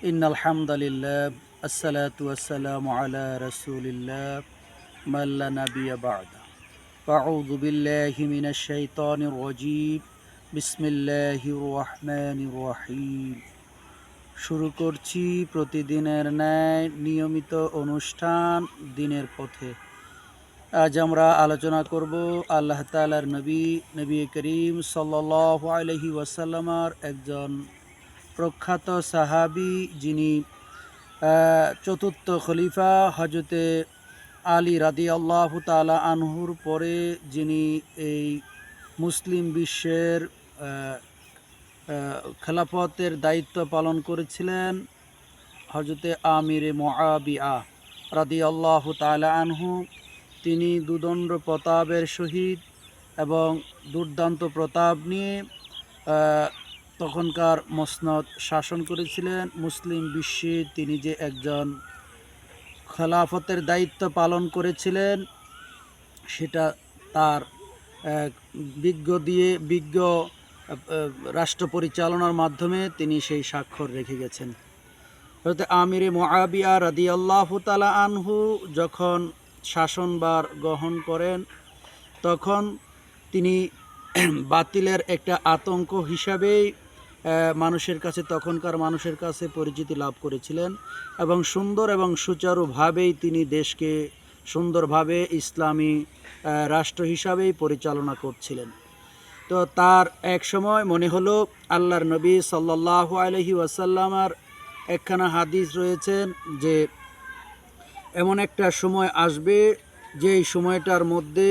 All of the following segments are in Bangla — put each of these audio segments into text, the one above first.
إن الحمد لله الصلاة والسلام على رسول الله من لا نبي بعد أعوذ بالله من الشيطان الرجيم بسم الله الرحمن الرحيم শুরু করছি প্রতিদিনের ন্যায় নিয়মিত অনুষ্ঠান দিনের পথে আজ আমরা আলোচনা করব আল্লাহ তালার নবী নবী করিম সাল্লাহ আলহি ওয়াসাল্লামার একজন প্রখ্যাত সাহাবি যিনি চতুর্থ খলিফা হজরতে আলী রাদি আল্লাহ তালা আনহুর পরে যিনি এই মুসলিম বিশ্বের খেলাফতের দায়িত্ব পালন করেছিলেন হজরতে আমিরে মোয়াবিয়া রাদি আল্লাহ তালা আনহু। তিনি দুদণ্ড প্রতাপের সহিত এবং দুর্দান্ত প্রতাপ নিয়ে তখনকার মসনদ শাসন করেছিলেন। মুসলিম বিশ্বে তিনি যে একজন খেলাফতের দায়িত্ব পালন করেছিলেন, সেটা তার বিজ্ঞ দিয়ে বিজ্ঞ রাষ্ট্র পরিচালনার মাধ্যমে তিনি সেই স্বাক্ষর রেখে গেছেন। হয়তো আমিরে মোয়াবিয়া রাদি আল্লাহ তালা আনহু যখন শাসনবার গ্রহণ করেন, তখন তিনি বাতিলের একটা আতঙ্ক হিসাবেই মানুষের কাছে, তখনকার মানুষের কাছে পরিচিতি লাভ করেছিলেন এবং সুন্দর এবং সুচারুভাবেই তিনি দেশকে সুন্দরভাবে ইসলামী রাষ্ট্র হিসাবেই পরিচালনা করছিলেন। তো তার এক সময় মনে হলো, আল্লাহর নবী সাল্লাহ আলহি ওয়াসাল্লামার একখানা হাদিস রয়েছেন যে, এমন একটা সময় আসবে, যেই সময়টার মধ্যে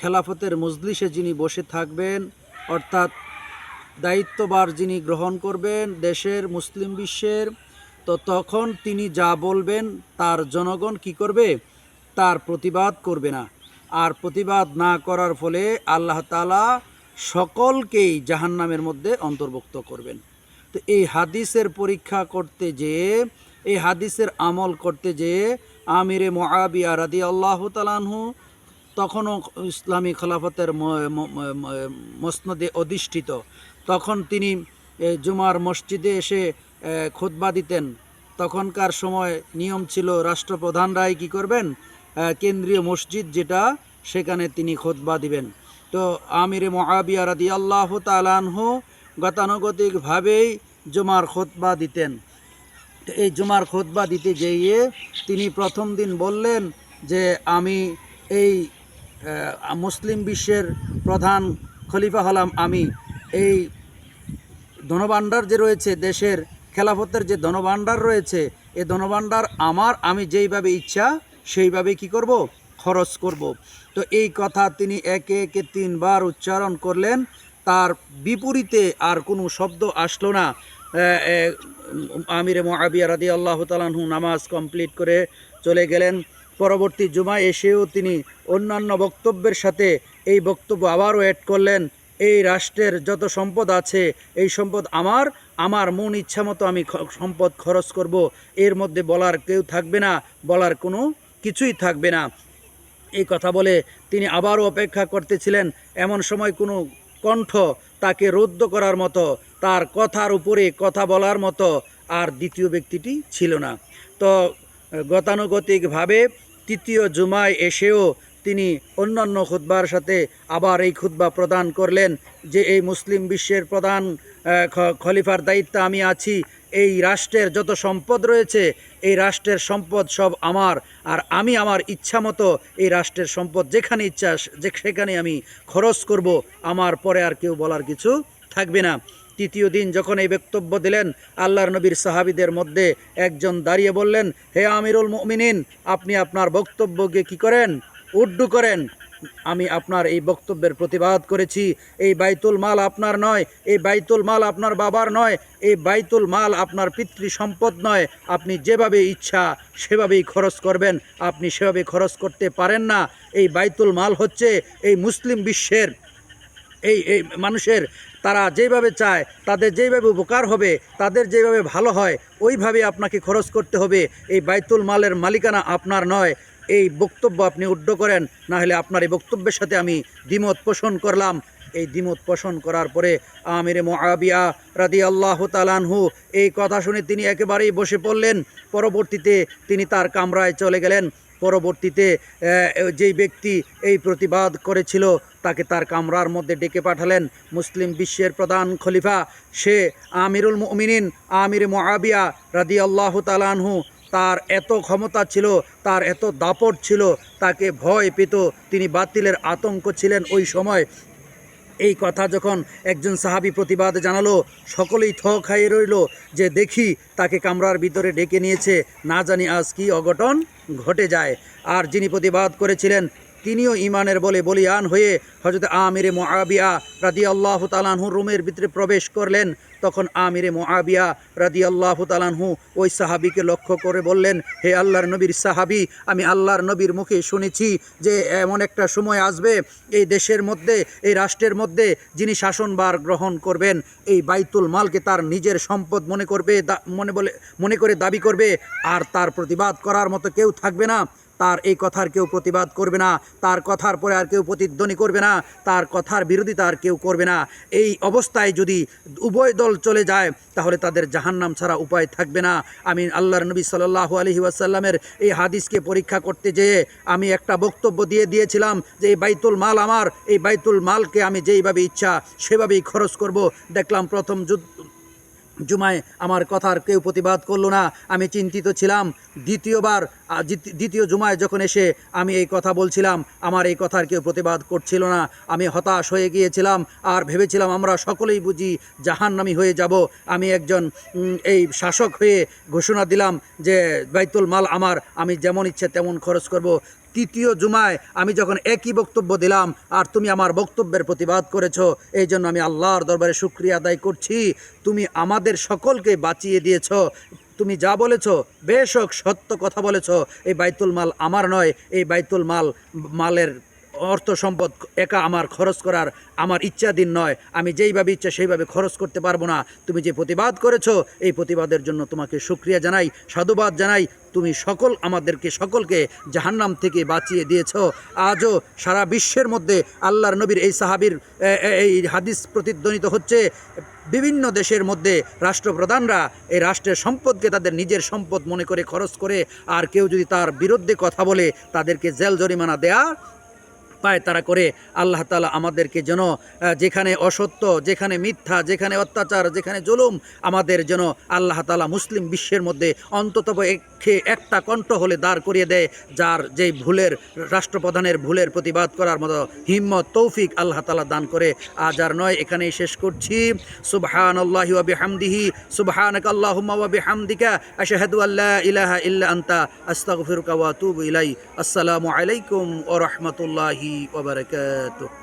খেলাফতের মজলিসে যিনি বসে থাকবেন, অর্থাৎ দায়িত্ববার যিনি গ্রহণ করবেন দেশের, মুসলিম বিশ্বের, তো তখন তিনি যা বলবেন তার জনগণ কি করবে? তার প্রতিবাদ করবে না। আর প্রতিবাদ না করার ফলে আল্লাহ তালা সকলকেই জাহান্নামের মধ্যে অন্তর্ভুক্ত করবেন। তো এই হাদিসের পরীক্ষা করতে যেয়ে, এই হাদিসের আমল করতে যেয়ে আমিরে মোয়াবিয়া রাদি আল্লাহ তালানহু তখনও ইসলামী খেলাফতের মসনদে অধিষ্ঠিত। তখন তিনি জুমার মসজিদে এসে এ, খুতবা দিতেন। তখনকার সময় নিয়ম ছিল রাষ্ট্রপ্রধানরাই কি করবেন? কেন্দ্রীয় মসজিদ যেটা সেখানে তিনি খোদবা দিবেন। তো আমিরে মহাবিয়া রাদি আল্লাহ তালানহু গতানুগতিকভাবেই জুমার খুতবা দিতেন। এই জুমার খোদবা দিতে যেয়ে তিনি প্রথম দিন বললেন যে আমি এই মুসলিম বিশ্বের প্রধান খলিফা হলাম আমি। এই ধনভাণ্ডার যে রয়েছে দেশের খেলাফতের যে ধনভাণ্ডার রয়েছে এই ধনভাণ্ডার আমার আমি যেইভাবে ইচ্ছা সেইভাবে কি করব? খরচ করব। তো এই কথা তিনি একে একে তিনবার উচ্চারণ করলেন। তার বিপরীতে আর কোনো শব্দ আসলো না। এ, এ, আমিরে মহাবিয়া রাদি আল্লাহ তালাহু নামাজ কমপ্লিট করে চলে গেলেন। পরবর্তী জুমায় এসেও তিনি অন্যান্য বক্তব্যের সাথে এই বক্তব্য আবারও অ্যাড করলেন। এই রাষ্ট্রের যত সম্পদ আছে, এই সম্পদ আমার আমার মন ইচ্ছা মতো আমি সম্পদ খরচ করব। এর মধ্যে বলার কেউ থাকবে না, বলার কোনো কিছুই থাকবে না। এই কথা বলে তিনি আবারও অপেক্ষা করতেছিলেন। এমন সময় কোনো কণ্ঠ তাকে রুদ্ধ করার মতো, তার কথার উপরে কথা বলার মতো আর দ্বিতীয় ব্যক্তিটি ছিল না। তো গতানুগতিকভাবে তৃতীয় জুমায় এসেও তিনি অন্যান্য খুতবার সাথে আবার এই খুতবা প্রদান করলেন যে এই মুসলিম বিশ্বের প্রধান খলিফার দায়িত্বে আমি আছি। এই রাষ্ট্রের যত সম্পদ রয়েছে, এই রাষ্ট্রের সম্পদ সব আমার। আর আমি আমার ইচ্ছা মতো এই রাষ্ট্রের সম্পদ যেখানে ইচ্ছা যে সেখানে আমি খরচ করব। আমার পরে আর কেউ বলার কিছু থাকবে না। তৃতীয় দিন যখন এই বক্তব্য দিলেন, আল্লাহর নবীর সাহাবিদের মধ্যে একজন দাঁড়িয়ে বললেন, হে আমিরুল মুমিনিন, আপনি আপনার বক্তব্যকে কি করেন? উড্ডু করেন। আমি আপনার এই বক্তব্যের প্রতিবাদ করেছি। এই বাইতুল মাল আপনার নয়, এই বাইতুল মাল আপনার বাবার নয়, এই বাইতুল মাল আপনার পিতৃ সম্পদ নয়। আপনি যেভাবে ইচ্ছা সেভাবেই খরচ করবেন। আপনি সেভাবে খরচ করতে পারেন না। এই বাইতুল মাল হচ্ছে এই মুসলিম বিশ্বের, এই এই মানুষের, তারা যেভাবে চায়, তাদের যেভাবে উপকার হবে, তাদের যেভাবে ভালো হয়, ওইভাবে আপনাকে খরচ করতে হবে। এই বাইতুল মালের মালিকানা আপনার নয়। এই বক্তব্য আপনি উড্ড করেন না হলে আপনার এই বক্তব্যের সাথে আমি দ্বিমত পোষণ করলাম। এই দ্বিমত পোষণ করার পরে আমিরে মোয়াবিয়া রাদি আল্লাহ তালানহু এই কথা শুনে তিনি একেবারেই বসে পড়লেন। পরবর্তীতে তিনি তার কামরায় চলে গেলেন। পরবর্তীতে যেই ব্যক্তি এই প্রতিবাদ করেছিল, তাকে তার কামরার মধ্যে ডেকে পাঠালেন। মুসলিম বিশ্বের প্রধান খলিফা, সে আমিরুল মুমিনিন, আমির মোয়াবিয়া রাদি আল্লাহ তালানহু তার এত ক্ষমতা ছিল, তার এত দাপট ছিল, তাকে ভয় পেত, তিনি বাতিলের আতঙ্ক ছিলেন ওই সময়। এই কথা যখন একজন সাহাবি প্রতিবাদ জানালো, সকলেই থ খাইয়ে রইল যে দেখি তাকে কামরার ভিতরে ডেকে নিয়েছে। না জানি আজ কি অঘটন ঘটে যায়। আর যিনি প্রতিবাদ করেছিলেন তিনিও ইমানের বলে বলিয়ান হয়ে হজরত আমিরে মোয়াবিয়া রাদি আল্লাহ তালানহু রুমের ভিতরে প্রবেশ করলেন। তখন আমিরে মোয়াবিয়া রাদি আল্লাহ তালানহু ওই সাহাবিকে লক্ষ্য করে বললেন, হে আল্লাহর নবীর সাহাবি, আমি আল্লাহর নবীর মুখে শুনেছি যে এমন একটা সময় আসবে, এই দেশের মধ্যে, এই রাষ্ট্রের মধ্যে যিনি শাসনবার গ্রহণ করবেন, এই বাইতুল মালকে তার নিজের সম্পদ মনে করবে মনে বলে, মনে করে দাবি করবে, আর তার প্রতিবাদ করার মতো কেউ থাকবে না। তার এই কথার কেউ প্রতিবাদ করবে না, তার কথার পরে আর কেউ প্রতিধ্বনি করবে না, তার কথার বিরোধিতা আর কেউ করবে না। এই অবস্থায় যদি উভয় দল চলে যায়, তাহলে তাদের জাহান্নাম ছাড়া উপায় থাকবে না। আমি আল্লাহর নবী সাল্লাহ আলহি ওয়াসাল্লামের এই হাদিসকে পরীক্ষা করতে যেয়ে আমি একটা বক্তব্য দিয়ে দিয়েছিলাম যে, এই বাইতুল মাল আমার, এই বাইতুল মালকে আমি যেইভাবে ইচ্ছা সেভাবেই খরচ করব। দেখলাম প্রথম যুদ্ধ জুমায় আমার কথার কেউ প্রতিবাদ করল না। আমি চিন্তিত ছিলাম। দ্বিতীয়বার দ্বিতীয়- জুমায় যখন এসে আমি এই কথা বলছিলাম, আমার এই কথার কেউ প্রতিবাদ করছিল না। আমি হতাশ হয়ে গিয়েছিলাম আর ভেবেছিলাম আমরা সকলেই বুঝি জাহান্নামি হয়ে যাব। আমি একজন এই শাসক হয়ে ঘোষণা দিলাম যে, বাইতুল মাল আমার, আমি যেমন ইচ্ছে তেমন খরচ করব। তৃতীয় জুমায় আমি যখন একই বক্তব্য দিলাম, আর তুমি আমার বক্তব্যের প্রতিবাদ করেছ, এই জন্য আমি আল্লাহর দরবারে শুক্রিয়া আদায় করছি। তুমি আমাদের সকলকে বাঁচিয়ে দিয়েছ। তুমি যা বলেছ বেশক সত্য কথা বলেছ। এই বাইতুল মাল আমার নয়, এই বাইতুল মাল, মালের অর্থ সম্পদ একা আমার খরচ করার আমার ইচ্ছাধীন নয়। আমি যেইভাবে ইচ্ছা সেইভাবে খরচ করতে পারব না। তুমি যে প্রতিবাদ করেছ, এই প্রতিবাদের জন্য তোমাকে সুক্রিয়া জানাই, সাধুবাদ জানাই। তুমি সকল আমাদেরকে, সকলকে জাহান্নাম থেকে বাঁচিয়ে দিয়েছ। আজও সারা বিশ্বের মধ্যে আল্লাহর নবীর এই সাহাবির এই হাদিস প্রতিধ্বনিত হচ্ছে। বিভিন্ন দেশের মধ্যে রাষ্ট্রপ্রধানরা এই রাষ্ট্রের সম্পদকে তাদের নিজের সম্পদ মনে করে খরচ করে, আর কেউ যদি তার বিরুদ্ধে কথা বলে, তাদেরকে জেল জরিমানা দেয়া পায় তারা করে, আল্লাহ তালা আমাদেরকে যেন যেখানে অসত্য, যেখানে মিথ্যা, যেখানে অত্যাচার, যেখানে জুলুম, আমাদের যেন আল্লাহ তালা মুসলিম বিশ্বের মধ্যে অন্তত একে একটা কণ্ঠ হলে দাঁড় করিয়ে দেয়, যার যেই ভুলের, রাষ্ট্রপ্রধানের ভুলের প্রতিবাদ করার মতো হিম্মত, তৌফিক আল্লাহ তালা দান করে। আজ আর নয়, এখানেই শেষ করছি। সুবহান আল্লাহি ওয়া বিহামদিহি সুবহানাক আল্লাহুম্মা ওয়া বিহামদিকা, আশহাদু আল্লা ইলাহা ইল্লা আনতা ইলাই আসসালামু আলাইকুম ওয়া রাহমাতুল্লাহি ওয়া বারাকাতুহু